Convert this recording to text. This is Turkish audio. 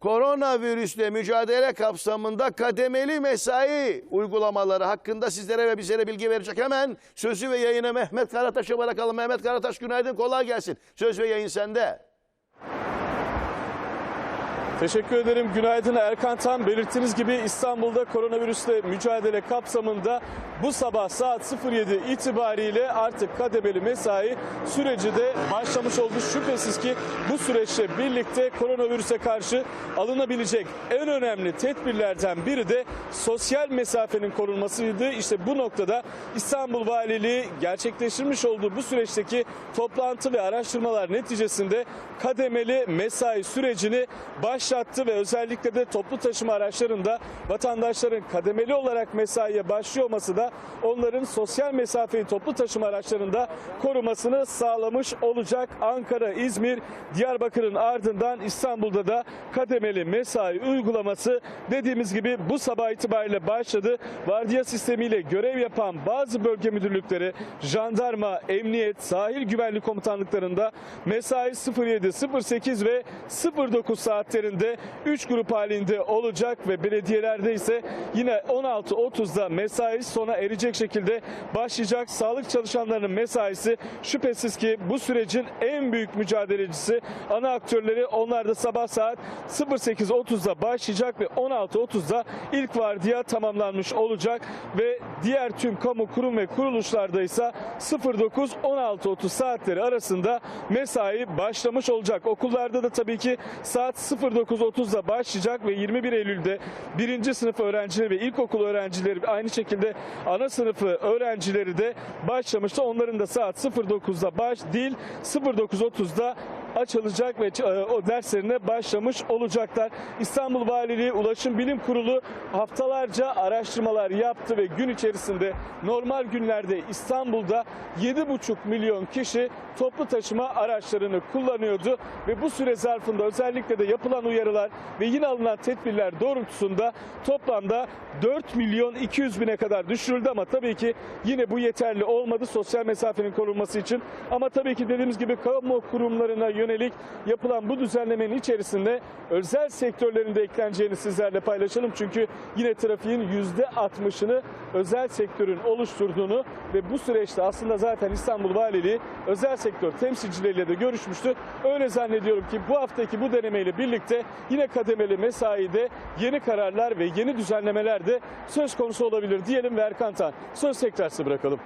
koronavirüsle mücadele kapsamında kademeli mesai uygulamaları hakkında sizlere ve bizlere bilgi verecek. Hemen sözü ve yayını Mehmet Karataş'a bırakalım. Mehmet Karataş günaydın, kolay gelsin. Söz ve yayın sende. Teşekkür ederim. Günaydın Erkan Tan. Belirttiğiniz gibi İstanbul'da koronavirüsle mücadele kapsamında bu sabah saat 07 itibariyle artık kademeli mesai süreci de başlamış oldu. Şüphesiz ki bu süreçle birlikte koronavirüse karşı alınabilecek en önemli tedbirlerden biri de sosyal mesafenin korunmasıydı. İşte bu noktada İstanbul Valiliği gerçekleştirmiş olduğu bu süreçteki toplantı ve araştırmalar neticesinde kademeli mesai sürecini başlattı ve özellikle de toplu taşıma araçlarında vatandaşların kademeli olarak mesaiye başlıyor olması da onların sosyal mesafeyi toplu taşıma araçlarında korumasını sağlamış olacak. Ankara, İzmir, Diyarbakır'ın ardından İstanbul'da da kademeli mesai uygulaması dediğimiz gibi bu sabah itibariyle başladı. Vardiya sistemiyle görev yapan bazı bölge müdürlükleri, jandarma, emniyet, sahil güvenlik komutanlıklarında mesai 07, 08 ve 09 saatlerinde 3 grup halinde olacak ve belediyelerde ise yine 16.30'da mesai sona erecek şekilde başlayacak. Sağlık çalışanlarının mesaisi şüphesiz ki bu sürecin en büyük mücadelecisi ana aktörleri onlar da sabah saat 08.30'da başlayacak ve 16.30'da ilk vardiya tamamlanmış olacak ve diğer tüm kamu kurum ve kuruluşlarda ise 09-16.30 saatleri arasında mesai başlamış olacak. Okullarda da tabii ki saat 09.30'da başlayacak ve 21 Eylül'de birinci sınıf öğrencileri ve ilkokul öğrencileri aynı şekilde ana sınıfı öğrencileri de başlamıştı. Onların da saat 09'da baş değil 09.30'da açılacak ve e, o derslerine başlamış olacaklar. İstanbul Valiliği Ulaşım Bilim Kurulu haftalarca araştırmalar yaptı ve gün içerisinde normal günlerde İstanbul'da 7,5 milyon kişi toplu taşıma araçlarını kullanıyordu ve bu süre zarfında özellikle de yapılan uyarılar ve yine alınan tedbirler doğrultusunda toplamda 4 milyon 200 bine kadar düşürüldü ama tabii ki yine bu yeterli olmadı sosyal mesafenin korunması için. Ama tabii ki dediğimiz gibi kamu kurumlarına yönelik yapılan bu düzenlemenin içerisinde özel sektörlerin de ekleneceğini sizlerle paylaşalım. Çünkü yine trafiğin %60'ını özel sektörün oluşturduğunu ve bu süreçte aslında zaten İstanbul Valiliği özel sektör temsilcileriyle de görüşmüştü. Öyle zannediyorum ki bu haftaki bu denemeyle birlikte yine kademeli mesaide yeni kararlar ve yeni düzenlemeler de söz konusu olabilir diyelim ve Erkan Tan söz tekrar bırakalım.